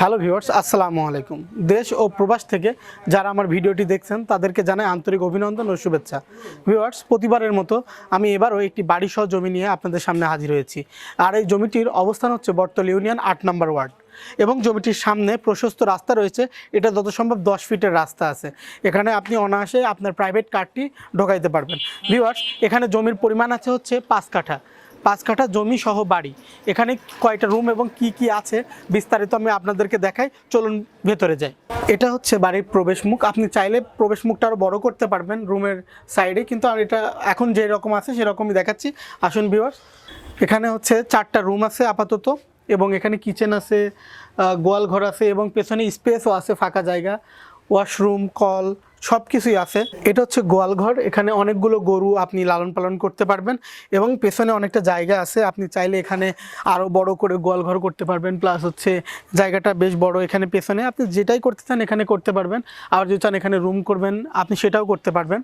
Hello viewers, আসসালামু আলাইকুম। দেশ ও প্রবাস থেকে যারা আমার ভিডিওটি দেখছেন, তাদেরকে জানাই আন্তরিক অভিনন্দন ও শুভেচ্ছা। ভিউয়ার্স, প্রতিবারের মতো আমি এবারও একটি বাড়িসহ জমি নিয়ে আপনাদের সামনে হাজির হয়েছি। আর এই জমিটির অবস্থান হচ্ছে বর্তল ইউনিয়ন আট নম্বর ওয়ার্ড। এবং জমিটির সামনে প্রশস্ত রাস্তা রয়েছে, এটা যত সম্ভব দশ ফিটের রাস্তা আছে। এখানে আপনি অনায়াসে আপনার প্রাইভেট কারটি ঢোকাইতে পারবেন। ভিউয়ার্স, এখানে জমির পরিমাণ আছে হচ্ছে পাঁচ কাঠা। পাঁচ কাঠা জমি সহ বাড়ি। এখানে কয়টা রুম এবং কি কি আছে বিস্তারিত আমি আপনাদেরকে দেখাই। চলুন ভেতরে যাই। এটা হচ্ছে বাড়ির প্রবেশ মুখ। আপনি চাইলে প্রবেশ মুখটা আরও বড় করতে পারবেন রুমের সাইডে কিন্তু আর এটা এখন যে রকম আছে, সেরকমই দেখাচ্ছি। আসুন ভিউয়ার্স এখানে হচ্ছে চারটা রুম আছে আপাতত। এবং এখানে কিচেন আছে গোয়াল ঘর আছে এবং পেছনে স্পেসও আছে ফাঁকা জায়গা। ওয়াশরুম কল সব কিছুই আছে। এটা হচ্ছে গোয়ালঘর। এখানে অনেকগুলো গরু আপনি লালন পালন করতে পারবেন এবং পেছনে অনেকটা জায়গা আছে। আপনি চাইলে এখানে আরও বড় করে গোয়ালঘর করতে পারবেন। প্লাস হচ্ছে জায়গাটা বেশ বড় এখানে পেছনে। আপনি যেটাই করতে চান এখানে করতে পারবেন। আর যদি চান এখানে রুম করবেন, আপনি সেটাও করতে পারবেন।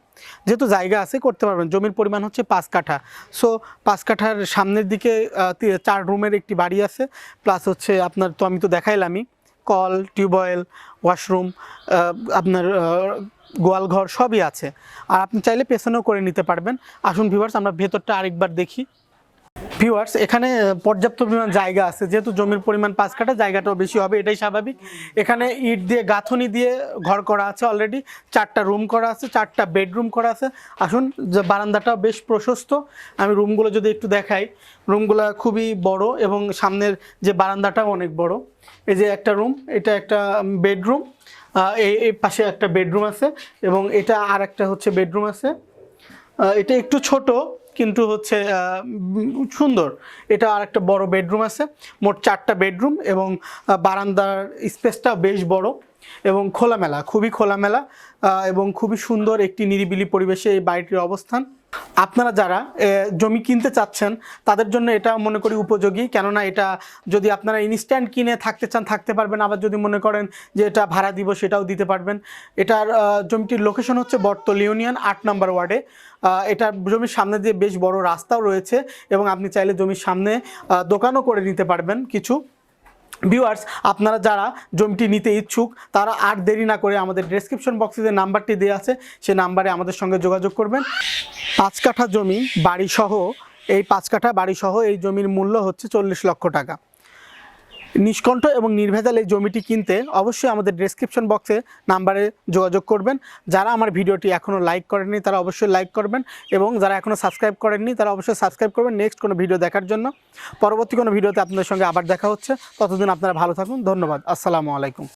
যেহেতু জায়গা আছে, করতে পারবেন। জমির পরিমাণ হচ্ছে পাঁচ কাঠা। সো পাঁচ কাঠার সামনের দিকে চার রুমের একটি বাড়ি আছে। প্লাস হচ্ছে আপনার তো আমি তো দেখাইলামই। কল টিউবওয়েল ওয়াশরুম আপনার গোয়াল গোয়ালঘর সবই আছে। আর আপনি চাইলে পেছনেও করে নিতে পারবেন। আসুন ভিভার্স আমরা ভেতরটা আরেকবার দেখি। ভিউয়ার্স এখানে পর্যাপ্ত পরিমাণ জায়গা আছে। যেহেতু জমির পরিমাণ পাঁচ কাটা জায়গাটাও বেশি হবে, এটাই স্বাভাবিক। এখানে ইট দিয়ে, গাঁথনি দিয়ে ঘর করা আছে অলরেডি চারটা রুম করা আছে, চারটা বেডরুম করা আছে। আসুন, যে বারান্দাটাও বেশ প্রশস্ত। আমি রুমগুলো যদি একটু দেখাই। রুমগুলো খুবই বড় এবং সামনের যে বারান্দাটাও অনেক বড়। এই যে একটা রুম এটা একটা বেডরুম এই পাশে একটা বেডরুম আছে এবং এটা আর একটা হচ্ছে বেডরুম আছে। এটা একটু ছোট। কিন্তু হচ্ছে সুন্দর। এটা আর একটা বড় বেডরুম আছে, মোট চারটা বেডরুম এবং বারান্দার স্পেসটা বেশ বড় এবং খোলামেলা, খুবই খোলামেলা এবং খুবই সুন্দর একটি নিরিবিলি পরিবেশে এই বাড়িটির অবস্থান। আপনারা যারা জমি কিনতে চাচ্ছেন, তাদের জন্য এটা মনে করি উপযোগী। কেননা এটা যদি আপনারা ইনস্ট্যান্ট কিনে থাকতে চান, থাকতে পারবেন। আবার যদি মনে করেন যে এটা ভাড়া দিব, সেটাও দিতে পারবেন। এটার জমিটির লোকেশন হচ্ছে বর্তল ইউনিয়ন, আট নম্বর ওয়ার্ডে। এটার জমির সামনে দিয়ে বেশ বড় রাস্তাও রয়েছে এবং আপনি চাইলে জমির সামনে দোকানও করে নিতে পারবেন কিছু। ভিউয়ার্স আপনারা যারা জমিটি নিতে ইচ্ছুক, তারা আর দেরি না করে আমাদের ডেসক্রিপশন বক্সে যে নাম্বারটি দেওয়া আছে, সে নাম্বারে আমাদের সঙ্গে যোগাযোগ করবেন। পাঁচ কাঠা জমি, বাড়িসহ, এই পাঁচ কাঠা বাড়িসহ এই জমির মূল্য হচ্ছে চল্লিশ লক্ষ টাকা। নিষ্কণ্ঠ এবং নির্ভেজাল এই জমিটি কিনতে অবশ্যই আমাদের ডেসক্রিপশন বক্সে নাম্বারে যোগাযোগ করবেন। যারা আমার ভিডিওটি এখনও লাইক করেননি, তারা অবশ্যই লাইক করবেন এবং যারা এখনও সাবস্ক্রাইব করেননি, তারা অবশ্যই সাবস্ক্রাইব করবেন নেক্সট কোনো ভিডিও দেখার জন্য। পরবর্তী কোনো ভিডিওতে আপনাদের সঙ্গে আবার দেখা হচ্ছে। ততদিন আপনারা ভালো থাকুন। ধন্যবাদ। আসসালামু আলাইকুম।